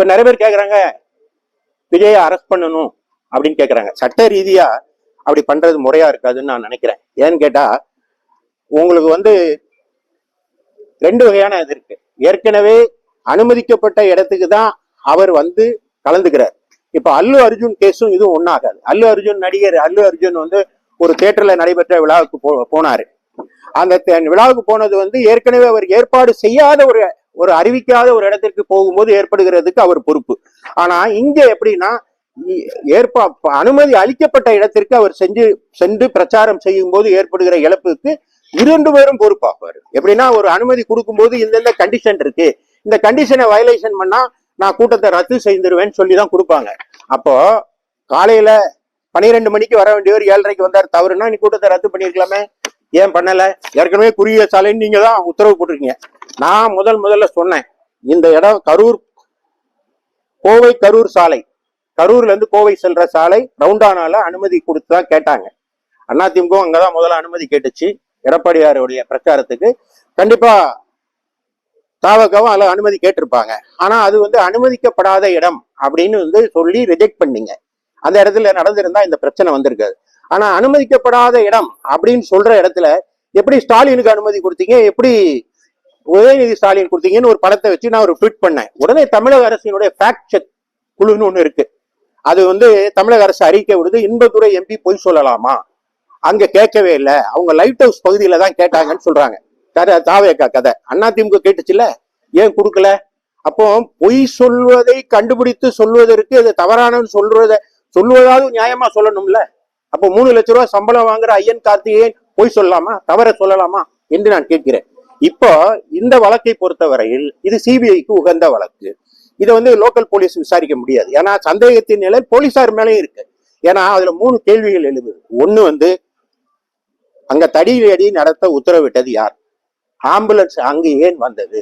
இப்ப நிறைய பேர் கேக்குறாங்க விஜயை அரெஸ்ட் பண்ணணும் அப்படின்னு கேக்குறாங்க. சட்ட ரீதியா அப்படி பண்றது முறையா இருக்காதுன்னு நான் நினைக்கிறேன். ஏன்னு கேட்டா உங்களுக்கு வந்து ரெண்டு வகையான இது இருக்கு. ஏற்கனவே அனுமதிக்கப்பட்ட இடத்துக்கு தான் அவர் வந்து கலந்துக்கிறார். இப்ப அல்லு அர்ஜுன் கேஸும் இதுவும் ஒண்ணாகாது. அல்லு அர்ஜுன் நடிகர் அல்லு அர்ஜுன் வந்து ஒரு தியேட்டர்ல நடைபெற்ற விழாவுக்கு போ போனாரு. அந்த விழாவுக்கு போனது வந்து ஏற்கனவே அவர் ஏற்பாடு செய்யாத ஒரு ஒரு அறிவிக்காத ஒரு இடத்திற்கு போகும்போது ஏற்படுகிறதுக்கு அவர் பொறுப்பு. ஆனா இங்க எப்படின்னா இ- ஏற்பா அனுமதி அளிக்கப்பட்ட இடத்திற்கு அவர் செஞ்சு சென்று பிரச்சாரம் செய்யும் போது ஏற்படுகிற இழப்புக்கு இரண்டு பேரும் பொறுப்பாப்பாரு எப்படின்னா ஒரு அனுமதி கொடுக்கும்போது இந்தந்த கண்டிஷன் இருக்கு. இந்த கண்டிஷனை வயலேஷன் பண்ணா நான் கூட்டத்தை ரத்து செய்திருவேன்னு சொல்லி தான் கொடுப்பாங்க. அப்போ காலையில பன்னிரெண்டு மணிக்கு வர வேண்டியவர் ஏழரைக்கு வந்தார். தவறுனா நீ கூட்டத்தை ரத்து பண்ணிருக்கலாமே. ஏன் பண்ணல? ஏற்கனவே குறுகிய சாலைன்னு நீங்கள் தான் உத்தரவு போட்டிருக்கீங்க. நான் முதல் முதல்ல சொன்னேன் இந்த இடம் கரூர் கோவை கரூர் சாலை. கரூர்ல இருந்து கோவை செல்ற சாலை ரவுண்டானால அனுமதி கொடுத்து தான் கேட்டாங்க. அதிமுக அங்கதான் முதல்ல அனுமதி கேட்டுச்சு எடப்பாடியாருடைய பிரச்சாரத்துக்கு. கண்டிப்பா தாவகவும் அதில் அனுமதி கேட்டிருப்பாங்க. ஆனா அது வந்து அனுமதிக்கப்படாத இடம் அப்படின்னு வந்து சொல்லி ரிஜெக்ட் பண்ணீங்க. அந்த இடத்துல நடந்திருந்தா இந்த பிரச்சனை வந்திருக்காது. ஆனா அனுமதிக்கப்படாத இடம் அப்படின்னு சொல்ற இடத்துல எப்படி ஸ்டாலினுக்கு அனுமதி கொடுத்தீங்க? எப்படி உதயநிதி ஸ்டாலின் கொடுத்தீங்கன்னு ஒரு படத்தை வச்சு நான் ஒரு ட்வீட் பண்ணேன். உடனே தமிழக அரசினுடைய ஃபேக்ட் செக் குழுன்னு ஒண்ணு இருக்கு. அது வந்து தமிழக அரசு அறிக்கை விடுது. இன்பதுரை எம்பி பொய் சொல்லலாமா? அங்க கேட்கவே இல்லை. அவங்க லைட் ஹவுஸ் பகுதியில தான் கேட்டாங்கன்னு சொல்றாங்க. கதை தாவேக்கா கதை. அண்ணா திமுக கேட்டுச்சுல ஏன் கொடுக்கல? அப்போ பொய் சொல்வதை கண்டுபிடித்து சொல்வதற்கு இது தவறானன்னு சொல்றத சொல்வதாவது நியாயமா சொல்லணும்ல? அப்போ மூணு லட்ச ரூபாய் சம்பளம் வாங்குற ஐயன் கார்த்திகேயன் பொய் சொல்லலாமா தவற சொல்லலாமா? என்று நான் கேட்கிறேன். இப்போ இந்த வழக்கை பொறுத்தவரையில் இது சிபிஐக்கு உகந்த வழக்கு. இதை வந்து லோக்கல் போலீஸ் விசாரிக்க முடியாது. ஏன்னா சந்தேகத்தின் நிலை போலீசார் மேலேயும் இருக்கு. ஏன்னா அதுல மூணு கேள்விகள் எழுது. ஒண்ணு வந்து அங்க தடியடி நடத்த உத்தரவிட்டது யார்? ஆம்புலன்ஸ் அங்கு ஏன் வந்தது?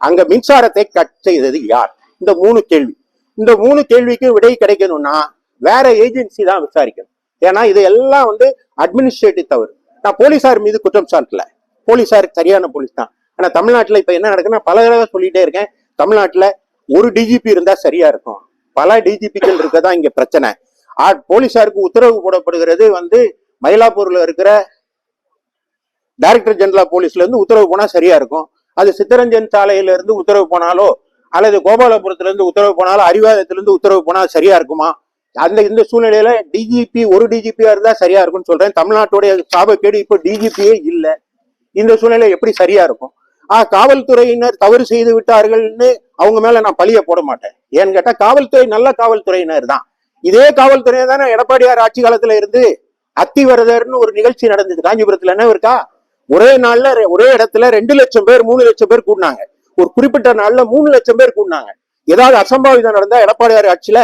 அங்க மின்சாரத்தை கட் செய்தது யார்? இந்த மூணு கேள்வி. இந்த மூணு கேள்விக்கு விடை கிடைக்கணும்னா வேற ஏஜென்சி தான் விசாரிக்கணும். ஏன்னா இது எல்லாம் வந்து அட்மினிஸ்ட்ரேட்டிவ் தவறு. நான் போலீஸார் மீது குற்றம் சாட்டல. போலீசார் சரியான போலீஸ் தான். ஆனா தமிழ்நாட்டுல இப்ப என்ன நடக்குன்னா பல தடவை சொல்லிட்டே இருக்கேன். தமிழ்நாட்டுல ஒரு டிஜிபி இருந்தா சரியா இருக்கும். பல டிஜிபிக்கள் இருக்கதான் இங்க பிரச்சனை. ஆ போலீசாருக்கு உத்தரவு போடப்படுகிறது வந்து மயிலாப்பூர்ல இருக்கிற டைரக்டர் ஜெனரல் போலீஸ்ல இருந்து உத்தரவு போனா சரியா இருக்கும். அது சித்தரஞ்சன் சாலையில இருந்து உத்தரவு போனாலோ அல்லது கோபாலபுரத்துல இருந்து உத்தரவு போனாலோ அறிவாதத்திலிருந்து உத்தரவு போனா சரியா இருக்குமா? அந்த இந்த சூழ்நிலையில டிஜிபி ஒரு டிஜிபியா இருந்தா சரியா இருக்கும்னு சொல்றேன். தமிழ்நாட்டுடைய சாபக்கேடு இப்போ டிஜிபியே இல்ல. இந்த சூழ்நிலை எப்படி சரியா இருக்கும்? ஆஹ் காவல்துறையினர் தவறு செய்து விட்டார்கள்னு அவங்க மேல நான் பழிய போட மாட்டேன். ஏன்னு கேட்டா காவல்துறை நல்ல காவல்துறையினர் தான். இதே காவல்துறை தானே எடப்பாடியார் ஆட்சி காலத்துல இருந்து அத்திவரதர்னு ஒரு நிகழ்ச்சி நடந்தது. காஞ்சிபுரத்துல என்ன இருக்கா? ஒரே நாள்ல ஒரே இடத்துல ரெண்டு லட்சம் பேர் மூணு லட்சம் பேர் கூடினாங்க. ஒரு குறிப்பிட்ட நாள்ல மூணு லட்சம் பேர் கூடினாங்க. ஏதாவது அசம்பாவிதம் நடந்தா எடப்பாடியார் ஆட்சியில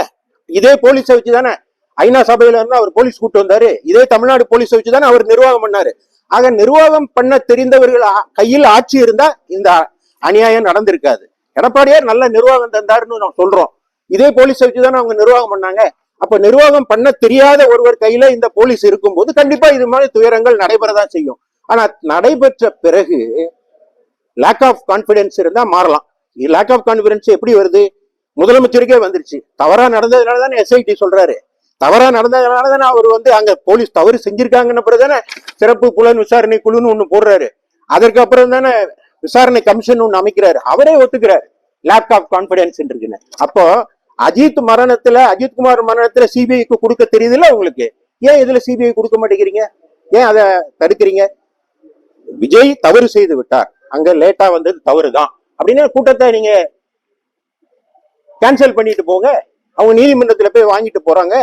இதே போலீஸை வச்சு தானே ஐநா சபையில இருந்து அவர் போலீஸ் கூட்டு வந்தாரு. இதே தமிழ்நாடு போலீஸை வச்சு தானே அவர் நிர்வாகம் பண்ணாரு. ஆக நிர்வாகம் பண்ண தெரிந்தவர்கள் கையில் ஆட்சி இருந்தா இந்த அநியாயம் நடந்திருக்காது. எடப்பாடியார் நல்ல நிர்வாகம் தந்தாருன்னு நான் சொல்றோம். இதே போலீஸை வச்சு தானே அவங்க நிர்வாகம் பண்ணாங்க. அப்ப நிர்வாகம் பண்ண தெரியாத ஒருவர் கையில இந்த போலீஸ் இருக்கும்போது கண்டிப்பா இது மாதிரி துயரங்கள் நடைபெறதான் செய்யும். ஆனா நடைபெற்ற பிறகு லேக் ஆஃப் கான்பிடன்ஸ் இருந்தா மாறலாம். லேக் ஆஃப் கான்பிடன்ஸ் எப்படி வருது? முதலமைச்சருக்கே வந்துருச்சு. தவறா நடந்ததுனால தானே எஸ்ஐடி சொல்றாரு. தவறா நடந்ததுனால தானே அவர் வந்து அங்க போலீஸ் தவறு செஞ்சிருக்காங்கன்னு பிறகு தானே சிறப்பு புலன் விசாரணை குழுன்னு ஒண்ணு போடுறாரு. அதற்கு அப்புறம் தானே விசாரணை கமிஷன் ஒண்ணு அமைக்கிறாரு. அவரே ஒத்துக்கிறாரு. லேக் ஆஃப் கான்பிடன்ஸ் இருக்குன்னு அப்போ அஜித் மரணத்துல அஜித்குமார் மரணத்துல சிபிஐக்கு கொடுக்க தெரியுதுல்ல உங்களுக்கு? ஏன் இதுல சிபிஐ கொடுக்க மாட்டேங்கிறீங்க? ஏன் அதை தடுக்கிறீங்க? விஜய் தவறு செய்து விட்டார். அங்க லேட்டா வந்தது தவறு தான் அப்படின்னு கூட்டத்தை நீங்க கேன்சல் பண்ணிட்டு போங்க. அவங்க நீதிமன்றத்துல போய் வாங்கிட்டு போறாங்க.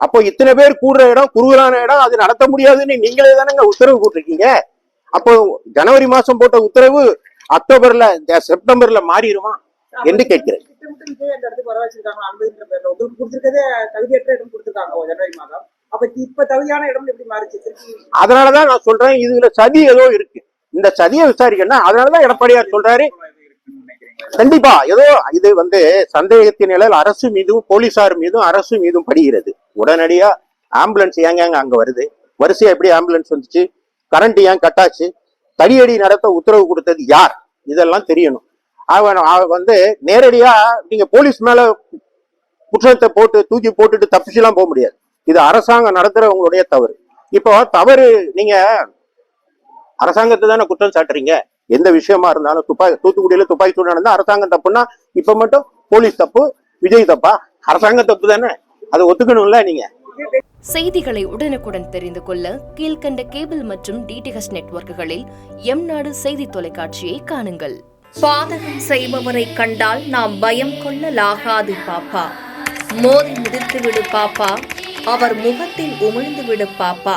அப்போ இத்தனை பேர் கூடுற இடம் குறுகலான இடம் அது நடத்த முடியாதுன்னு நீங்களே தானங்க உத்தரவு போட்டிருக்கீங்க. அப்போ ஜனவரி மாசம் போட்ட உத்தரவு அக்டோபர்ல செப்டம்பர்ல மாறிடுமா என்று கேட்கிறேன். அதனாலதான் நான் சொல்றேன் இதுல சதி ஏதோ இருக்கு. இந்த சதியை விசாரிக்கணும் அதனாலதான் எடப்பாடியார் சொல்றாரு கண்டிப்பா. ஏதோ இது வந்து சந்தேகத்தின் நிலையில் அரசு மீதும் போலீசார் மீதும் அரசு மீதும் படுகிறது. உடனடியா ஆம்புலன்ஸ் ஏங்க அங்க வருது? வரிசையா எப்படி ஆம்புலன்ஸ் வந்துச்சு? கரண்ட் ஏன் கட்டாச்சு? தடியடி நடத்த உத்தரவு கொடுத்தது யார்? இதெல்லாம் தெரியணும். அவன் வந்து நேரடியா நீங்க போலீஸ் மேல குற்றத்தை போட்டு தூக்கி போட்டுட்டு தப்பிச்சுலாம் போக முடியாது. இது அரசாங்கம் நடத்துறவங்களுடைய தவறு. இப்போ தவறு நீங்க அரசாங்கத்தை தானே குற்றம் சாட்டுறீங்க? எந்த விஷயமா இருந்தாலும் துப்பாக்கி தூத்துக்குடியில துப்பாக்கி சூடு நடந்தா அரசாங்கம் தப்புன்னா இப்ப மட்டும் போலீஸ் தப்பு விஜய் தப்பா? அரசாங்க தப்பு தானே? அதை ஒத்துக்கணும்ல நீங்க. செய்திகளை உடனுக்குடன் தெரிந்து கொள்ள கீழ்க்கண்ட கேபிள் மற்றும் டிடிஹெச் நெட்வொர்க்குகளில் எம் நாடு செய்தி தொலைக்காட்சியை காணுங்கள். பாதகம் செய்பவரை கண்டால் நாம் பயம் கொள்ளலாகாது பாப்பா. மோதி மிதித்து விடு பாப்பா. அவர் முகத்தில் உமிழ்ந்து விடு பாப்பா.